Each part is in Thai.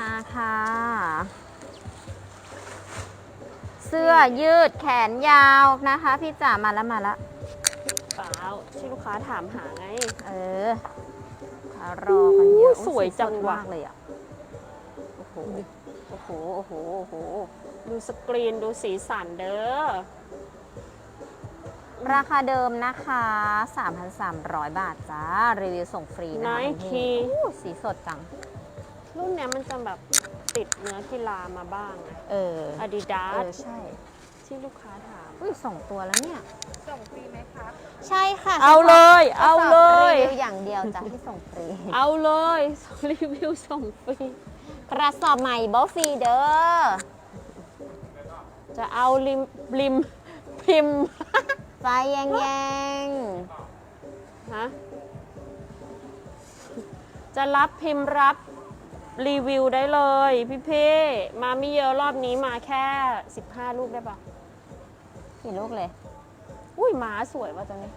มาค่ะ เสื้อยืดแขนยาวนะคะ พี่จ๋ามาแล้วมาแล้วเปล่าที่ลูกค้าถามหาไง เออลูกค้ารอกันเยอะอู้สวยจังสีสดว่ะ มากเลยอะโอ้โหโอ้โห โอ้โห โอ้โห ดูสกรีนดูสีสันเด้อ ราคาเดิมนะคะ 3,300 บาทจ้า รีวิวส่งฟรีนะไนคะคีอู้สีสดจัง รุ่นเนี้ยมันจะแบบติดเนื้อกีฬามาบ้างนะเอออาดิดาเอสอใช่ที่ลูกค้าถาม อุ้ยสองตัวแล้วเนี่ย ส่งฟรีไหมครับ ใช่ค่ะเอาเลยฉพะเอาเลย รีวิวอย่างเดียวจ้ะที่ส่งฟรีเอาเลยรีวิวส่งฟรีกระสอบใหม่บอฟฟรีเด้อจะเอาริมริมพิมพ์ ไฟแยงแยงฮะจะรับพิมพ์รับ รีวิวได้เลยพี่เพ่มาไม่เยอะรอบนี้มาแค่ 15 ลูกได้ปะกี่ลูกเลย อุ้ยหมาสวยว่ะตอนนี้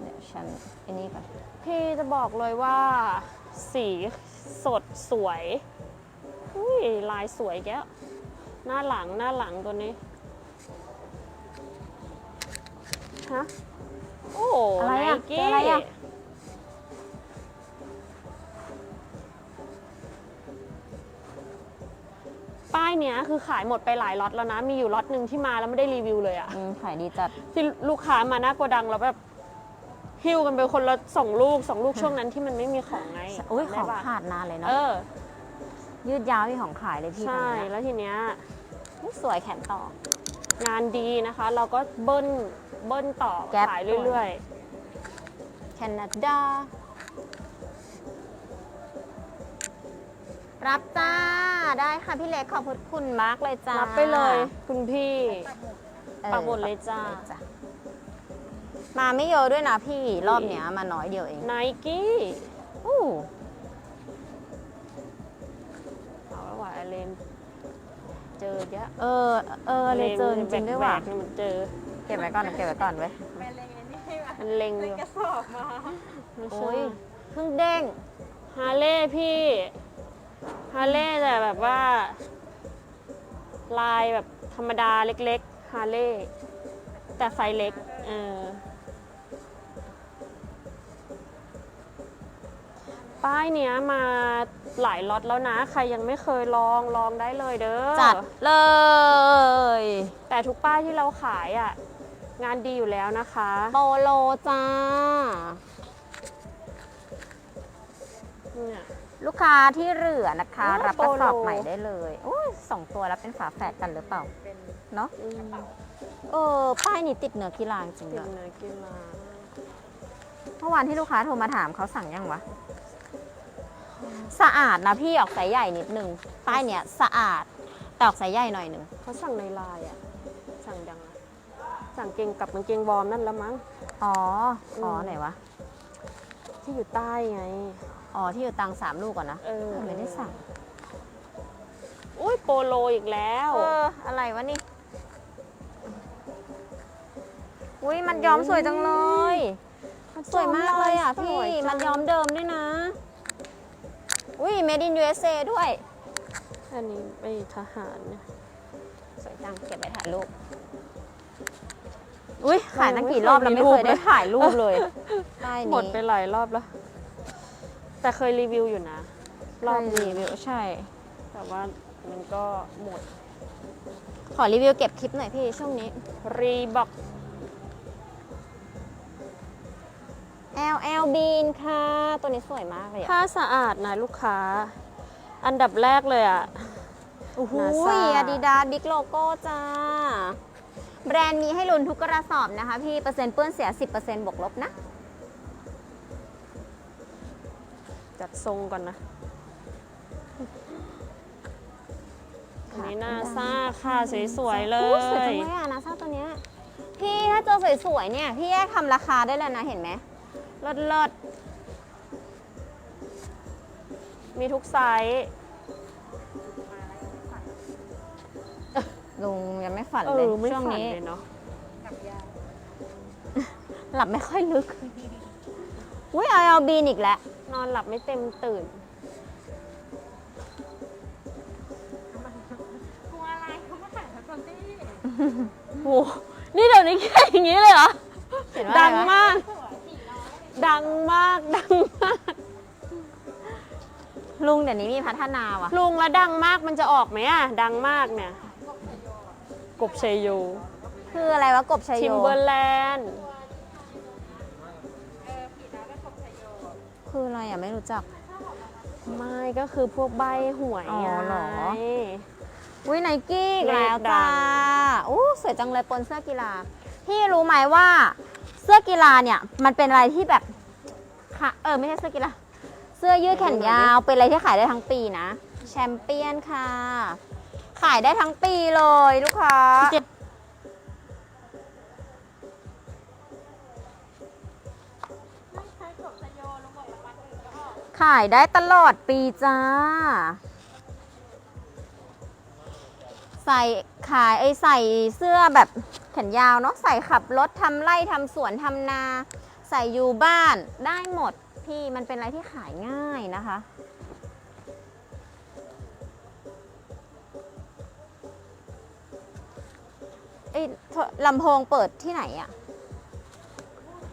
เดี๋ยวฉันไอันนี้ก่อน พี่จะบอกเลยว่า สีสดสวยอุ้ยลายสวยแกแล้วหน้าหลังหน้าหลังตัวนี้ฮะโอ้อะไรอะไนเจกี้ออะไรอะ เนี้ยคือขายหมดไปหลายล็อตแล้วนะ มีอยู่ล็อตหนึ่งที่มาแล้วไม่ได้รีวิวเลยอะอืมขายดีจัด ที่ลูกค้ามาหน้าโกดังแล้วแบบหิ้วกันไปคนละสองลูกสองลูกช่วงนั้นที่มันไม่มีของไงอุ้ยขจำองได้ปะขาดนานเลยเนาะเออ ยืดยาวที่ของขายเลยพี่ใช่ตรงเนี้แล้วทีเนี้ย อุ๊ยสวยแขนต่อ งานดีนะคะ เราก็เบิ้ลเบิ้ลต่อแก๊ป ขายเรื่อยแคนาดา รับจ้าได้ค่ะพี่เล็กขอบคุณมากเลยจ้าๆรับไปเลยคุณพี่ออปักหมุดเลยจ้าจ้ะมาไม่เยอะด้วยนะพี่รอบเนี้ยมาน้อยเดียวเองไนกี้อู้เอาแล้วว่ะไอเลนเจอเยอะเออเออเลยเจอจริงๆด้วยว่ะแบกๆนี่มันเจอ เก็บไว้ก่อนเก็บไว้ก่อนไว้ยไปเลยไงนี่ให้มามันเล็งอเป็นยู่กระสอบมา ไม่โอ้ใช่ยเพิ่งเด้งฮาเล่พี่ ฮาเล่แต่แบบว่า ลายแบบธรรมดาเล็กๆฮาเล่แต่ไซส์เล็กเออป้ายเนี้ยมาหลายล็อตแล้วนะ ใครยังไม่เคยลองลองได้เลยเด้อจัดเลย แต่ทุกป้ายที่เราขายอะ งานดีอยู่แล้วนะคะโปโลจ้าเนี่ย ลูกค้าที่เหลือนะคะโอ้รับกระสอบโปโลใหม่ได้เลยโอ้ยสองตัวแล้วเป็นฝาแฝดกันหรือเปล่าเป็นเนาะอืมเออป้ายนี้ติดเนื้อกีฬาจริงๆติเลดยเนื้อกีฬาเมื่อวานที่ลูกค้าโทรมาถามเขาสั่งยังวะ สะอาดนะพี่ออกสายใหญ่นิดนึงป้ายเนี้ยสะอาดแต่ออกสายใหญ่หน่อยหนึงเขาสั่งในไลน์อะ สั่งดังอะสั่งเกงกับกางเกงวอร์มนั่นแล้วมั้ง อ๋ออ๋ออืมไหนวะที่อยู่ใต้ไง อ๋อที่อยู่ตังสามลูกก่อนนะเออ ไม่ได้สั่งอุ้ยโปโลอีกแล้ว เอออะไรวะนี่อุ้ยมันย้อมสวยจังเลย สวยมากเลยอะพี่สวยจัง มันย้อมเดิมด้วยนะอุ้ย made in USA ด้วย อันนี้ไปทหารเนี่ยสวยจังเก็บไว้ถ่ายรูปอุ้ยขายตั้งกี่รอบแล้วไม่เคยได้ถ่ายรูปเลย ป้ายหมดนี้ไปหลายรอบแล้ว แต่เคยรีวิวอยู่นะ รอบรีนี้วิวใช่ แต่ว่ามันก็หมดขอรีวิวเก็บคลิปหน่อยพี่ช่วงนี้ รีบอก LL Bean ค่ะ ตัวนี้สวยมากเลยอะผ้าสะอาดนะลูกค้า อันดับแรกเลยอะโอ้โห NASA อาดิดาบิ๊กโลโก้จ้า แบรนด์มีให้ลุ้นทุกกระสอบนะคะพี่ เปอร์เซ็นต์เปื้อนเสีย 10%บวกลบนะ จัดทรงก่อนนะนาซาค่ะสวยๆเลอุ๊สวยจัยงเลยอะนาซาตัวเนี้ยพี่ถ้าเจอสวยๆเนี่ย พี่แยกทำราคาได้เลยนะเห็นไหมเลิศเลิศมีทุกไซส์ลุงยังไม่ฝันเอเลยอไม่ช่วงฝันนี้ เลยเนาะกับยาหลับไม่ค่อยลึก อุ้ยเอาเอาบีนอีกแล้ว นอนหลับไม่เต็มตื่น กลัวอะไรเขามาถ่ายแล้วก่อนสิโห นี่เดี๋ยวนี้แค่อย่างนี้เลยเหรอเห็นว่าดังอะไรวะมากดังมาก ดังมาก ลุงเดี๋ยวนี้มีพัฒนาว่ะลุงแล้วดังมากมันจะออกไหมอะดังมากเนี่ย กบเชยโย คืออะไรวะกบชัยทิโยมเบอร์แลนด์ คืออะไรอะไม่รู้จัก ไม่ก็คือพวกใบหวยอ๋อเหรอ ไงอุ้ยไนกี้อีกแล้วเลขดัจ้าง อู้สวยจังเลยปนเสื้อกีฬา พี่รู้ไหมว่าเสื้อกีฬาเนี่ยมันเป็นอะไรที่แบบค่ะเออไม่ใช่เสื้อกีฬา เสื้อยืดแขนยาวเป็นอะไรที่ขายได้ทั้งปีนะ แชมเปี้ยนค่ะ ขายได้ทั้งปีเลยลูกค้า ขายได้ตลอดปีจ้า ใส่ขายไอใส่เสื้อแบบแขนยาวเนาะใส่ขับรถทำไร่ทำสวนทำนา ใส่อยู่บ้านได้หมดพี่มันเป็นอะไรที่ขายง่ายนะคะไอ้ลำโพงเปิดที่ไหนอะ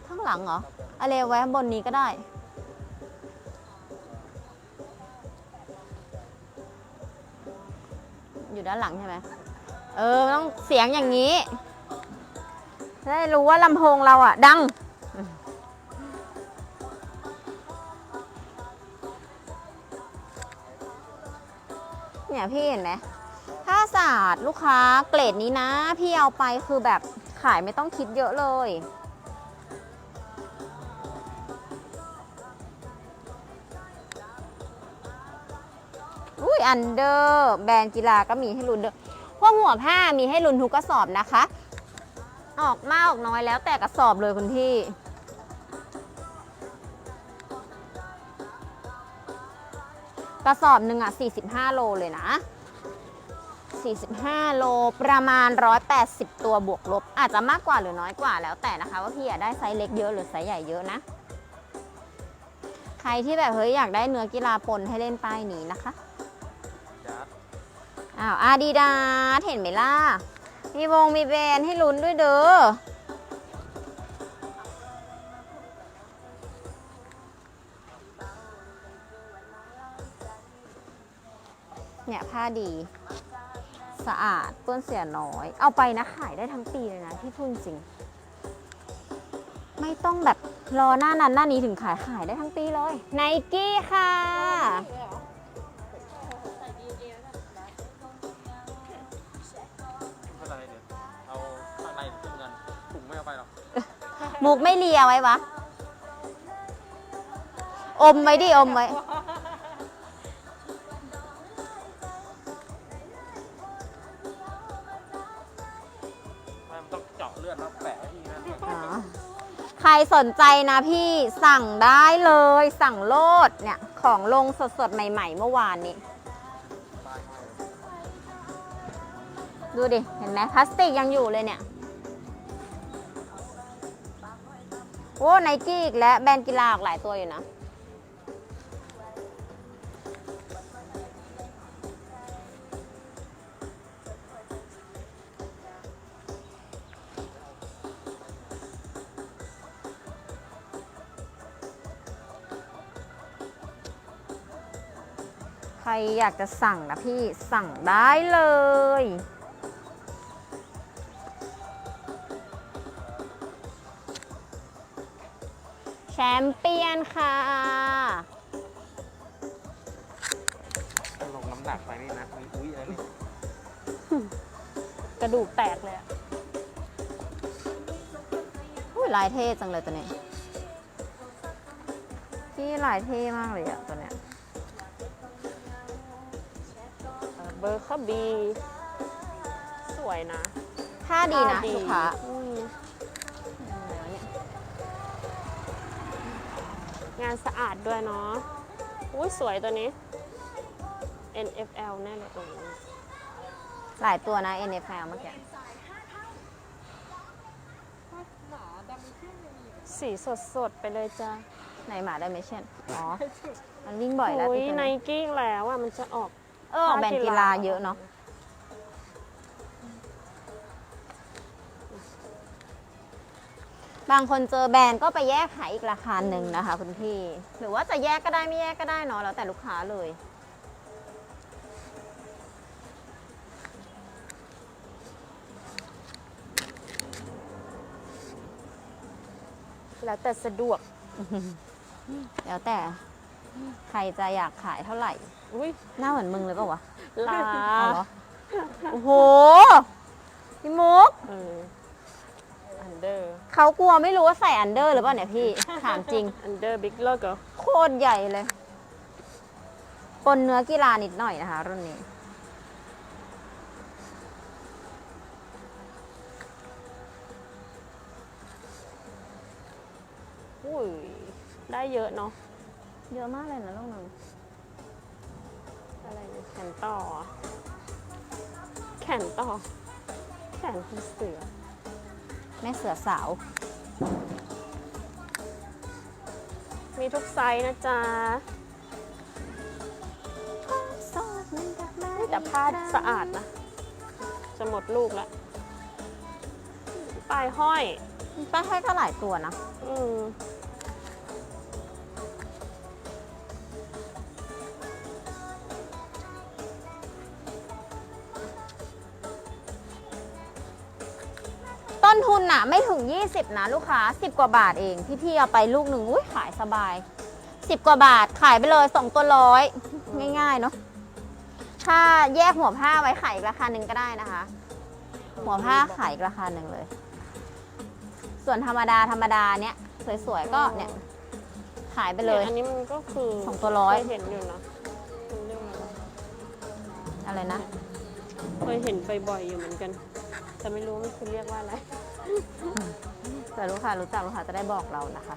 ข้างหลังเหรออะไรไว้บนนี้ก็ได้ อยู่ด้านหลังใช่ไหมเออต้องเสียงอย่างนี้ได้รู้ว่าลำโพงเราอะ ดัง เนี่ยพี่เห็นไหมถ้าศาสตร์ลูกค้าเกรดนี้นะ พี่เอาไปคือแบบขายไม่ต้องคิดเยอะเลย อุ้ยอันเดอร์แบรนด์กีฬาก็มีให้ลุ้นเด้อพวกหัวผ้ามีให้ลุ้นทุกกระสอบนะคะ ออกมากออกน้อยแล้วแต่กระสอบเลยคุณพี่กระสอบหนึ่งอะ 45 โลเลยนะ 45 โลประมาณ 180 ตัวบวกลบ อาจจะมากกว่าหรือน้อยกว่าแล้วแต่นะคะ ว่าพี่อยากได้ไซส์เล็กเยอะหรือไซส์ใหญ่เยอะนะ ใครที่แบบเฮ้ยอยากได้เนื้อกีฬาปนให้เล่นป้ายนี้นะคะ อ้าวอาดิดาสเห็นไหมล่ะ มีวงมีแบรนด์ให้ลุ้นด้วยเด้อเนี่ยผ้าดีสะอาดเปื้อนเสียน้อย เอาไปนะขายได้ทั้งปีเลยนะที่พูดจริง ไม่ต้องแบบรอหน้านั้นหน้านี้ถึงขายขายได้ทั้งปีเลยไนกี้ค่ะ มุกไม่เลียไว้วะ อมไว้ดิ อมไว้ ไม่มันต้องเจาะเลือดแล้วแปะไว้ที่นั่นอ๋อ ใครสนใจนะพี่สั่งได้เลย สั่งโลดเนี่ย ของลงสดๆ ใหม่ๆ เมื่อวานนี้ ดูดิ เห็นไหมพลาสติกยังอยู่เลยเนี่ย โอ้ไนกี้อีกแล้วแบรนด์กีฬาออกหลายตัวอยู่นะ ใครอยากจะสั่งนะพี่สั่งได้เลย ระดูกแตกเลยอะอุ้ยลายเท่จังเลยตัวนี้พี่ลายเท่มากเลยอะตัวเนี้ยเบอร์คบีวยนะ ผ้าดีนะผ้ลูกค้าอืมงานสะอาดด้วยเนาะอุ้ยสวยตัวนี้ NFL แน่เลยตรงนี้ หลายตัวนะ NFL เมื่อกี้หมาดำมีชื่อหนึ่งอีกสีสดสดๆไปเลยจ้าในหมาไดเมชั่นอ๋อ มันวิ่งบ่อยแล้วโอ้ยพี่ตัวไนนี้กี้แล้วอะมันจะออกเออออกแบรนด์กีฬาเยอะเนาะบางคนเจอแบรนด์ก็ไปแยกขายอีกราคาหนึ่งนะคะคุณพี่ หรือว่าจะแยกก็ได้ไม่แยกก็ได้เนาะแล้วแต่ลูกค้าเลย แล้วแต่สะดวก แล้วแต่ใครจะอยากขายเท่าไหร่ อุ้ยหน้าเหมือนมึงเลยเปล่าวะลาเอาเหรอโอ้โห พี่มุก เอออันเดอร์เขากลัวไม่รู้ว่าใส่อันเดอร์หรือเปล่าเนี่ยพี่ ถามจริง อันเดอร์บิ๊กเลิกเหรอโคตรใหญ่เลย ปนเนื้อกีฬานิดหน่อยนะคะรุ่นนี้ อุ้ยได้เยอะเนาะเยอะมากเลยนะลูกหนึ่งอะไรเนี่ยแขนต่อ แขนต่อ แขนคือเสือ แม่เสือสาว มีทุกไซส์นะจ๊ะแต่ผ้าสะอาดนะ จะหมดลูกแล้วป้ายห้อย ป้าให้ก็หลายตัวนะ อืม ไม่ถึง 20 นะลูกค้า 10 กว่าบาทเอง พี่ๆเอาไปลูกหนึ่งอุ้ยขายสบาย 10 กว่าบาทขายไปเลย 2 ตัวร้อยง่ายๆเนาะถ้าแยกหัวผ้าไว้ขายอีกราคาหนึ่งก็ได้นะคะ หัวผ้าขายอีกราคาหนึ่งเลย ส่วนธรรมดาธรรมดาเนี้ยสวยๆก็เนี่ยขายไปเลยนี่อันนี้มันก็คือสองตัวร้อยเคยเห็นอยู่นะมันเรียกว่าอะไรอะไรนะเคยเห็นบ่อยๆอยู่เหมือนกัน แต่ไม่รู้ว่ามันคือเรียกว่าอะไร เผื่อลูกค้ารู้จักลูกค้าจะได้บอกเรานะคะ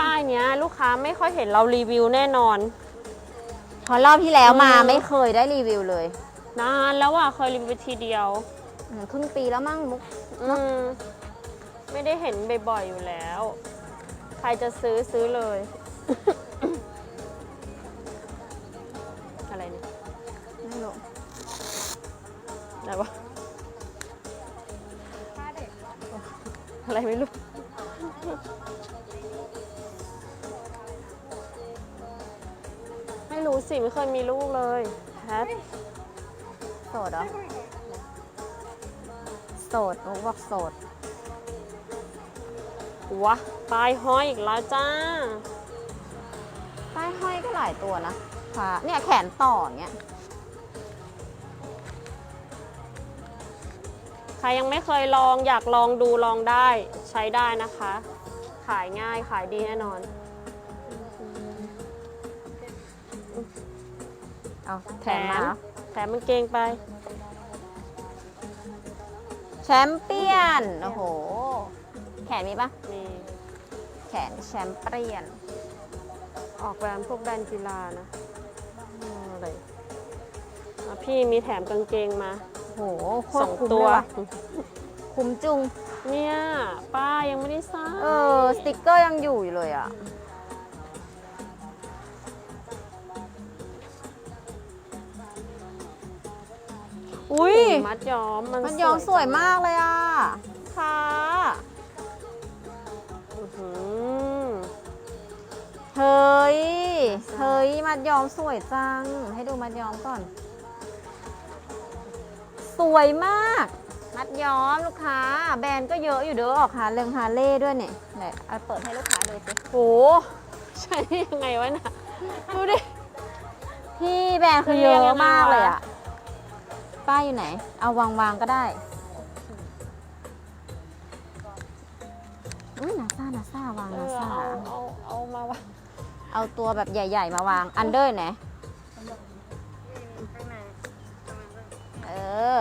ป้ายเนี้ย ลูกค้าไม่ค่อยเห็นเรารีวิวแน่นอนเพราะรอบที่แล้วมาอืม ไม่เคยได้รีวิวเลยนานแล้วอะเคยรีวิวไปทีเดียว อืมครึ่งปีแล้วมั่งมุก อืมไม่ได้เห็นบ่อยๆอยู่แล้ว ใครจะซื้อซื้อเลย วะปลายห้อยอีกแล้วจ้า ป้ายห้อยก็หลายตัวนะค่ะเนี่ยแขนต่ออย่างเงี้ยใครยังไม่เคยลองอยากลองดูลองได้ใช้ได้นะคะ ขายง่ายขายดีแน่นอน เอาแถแถมมมาเหรอแถมมันเกงไป แชมเปี้ยน โอ้โห แขนมีปะมีแข นแชมเปี้ยน ออกแบรนด์พวกแบรนด์กีฬานะอืมอะไรอะพี่มีแถมกางเกงมาโหโคสตอรงคุ้มตัเลวยว่ะคุ้มจุง เนี่ย ป้ายังไม่ได้ใส่เออ สติกเกอร์ยังอยู่อยู่เลยอะ อุ้ย มัดย้อมมันมันยอมสวยมากเลยอะ ค่ะ เฮ้ย เฮ้ย มัดย้อมสวยจัง ให้ดูมัดย้อมก่อน สวยมาก มัดย้อมลูกค้า แบรนด์ก็เยอะอยู่เด้อออกหาเรื่องฮาเล่ด้วยเนี่ยไหนเอาเปิดให้ลูกค้าดูสิโหใช้ยังไงวะน่ะดูดิ พี่แบรนด์คือเยอะมากเลยอะป้ายอยู่ไหน เอาวางวางก็ได้อุ้ยนาซานาซาวางนาซาเอาเอาเอามาวะ เอาตัวแบบใหญ่ ๆ มาวาง อันเดอร์ไหน เออ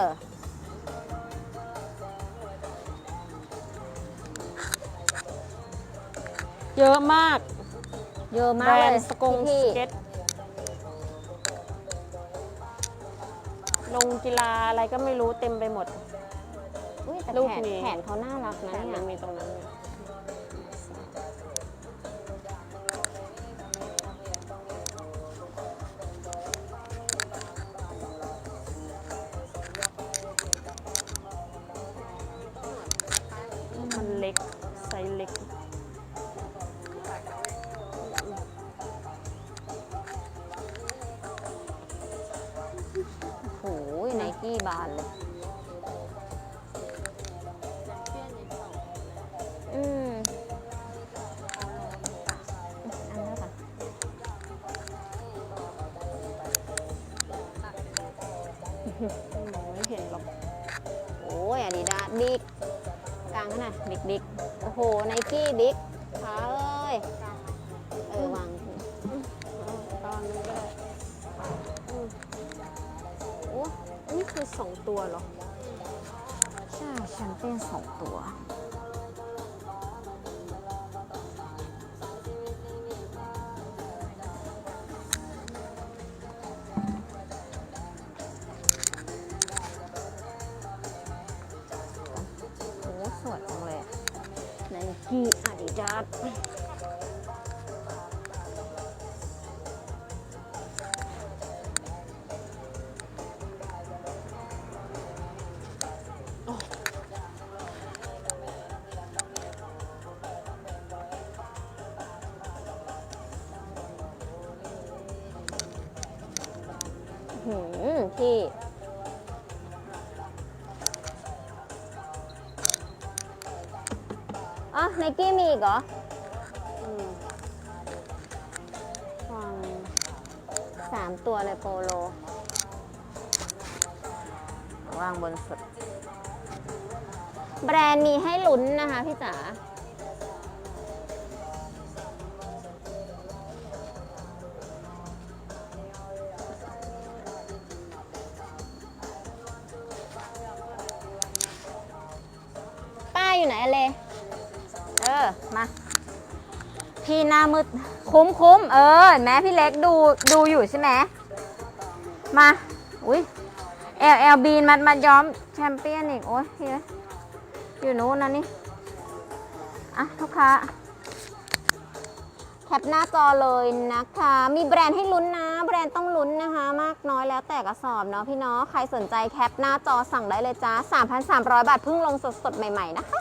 เยอะมากเยอะมากรเลนยสกงสเก็ตลงกีฬาอะไรก็ไม่รู้เต็มไปหมด ๆอ้ต่รูปแขนนี้ แขนเขาน่ารักนะแต่มันมีตรงนั้นไง กี้บานเลย อืมอันนี้นค่ะไม่เห็นหรอก โอ้ยอาดิดาบิ๊กกลางขนาดบิ๊กบิ๊กโอ้โหไนกี้บิ๊กขาเอ้ย ตัวเหรอ ใช่แชมเปี้ยนสองตัว โอ้สวยจังเลยไนกี้อาดิดาส หืมพี่อ๋อไนกี้มีอีกเหรออืมฟังสามตัวเลยโปโลวางบนสุด แบรนด์มีให้ลุ้นนะคะพี่จ๋า อเลเออ มา พี่หน้ามืดคุ้มคุ้มเออเห็นไหมพี่เล็กดูดูอยู่ใช่ไหมมา อุ้ยเอลเอลบีนมัดมัดย้อมแชมเปี้ยนอีก โอ้ยเฮ้ยอยู่นู้นนะนี่ อะลูกค้าแคปหน้าจอเลยนะคะ มีแบรนด์ให้ลุ้นนะ แบรนด์ต้องลุ้นนะคะ มากน้อยแล้วแต่กระสอบเนาะพี่เนาะใครสนใจแคปหน้าจอสั่งได้เลยจ้า 3,300 บาทเพิ่งลงสดๆ ใหม่ ๆ นะคะ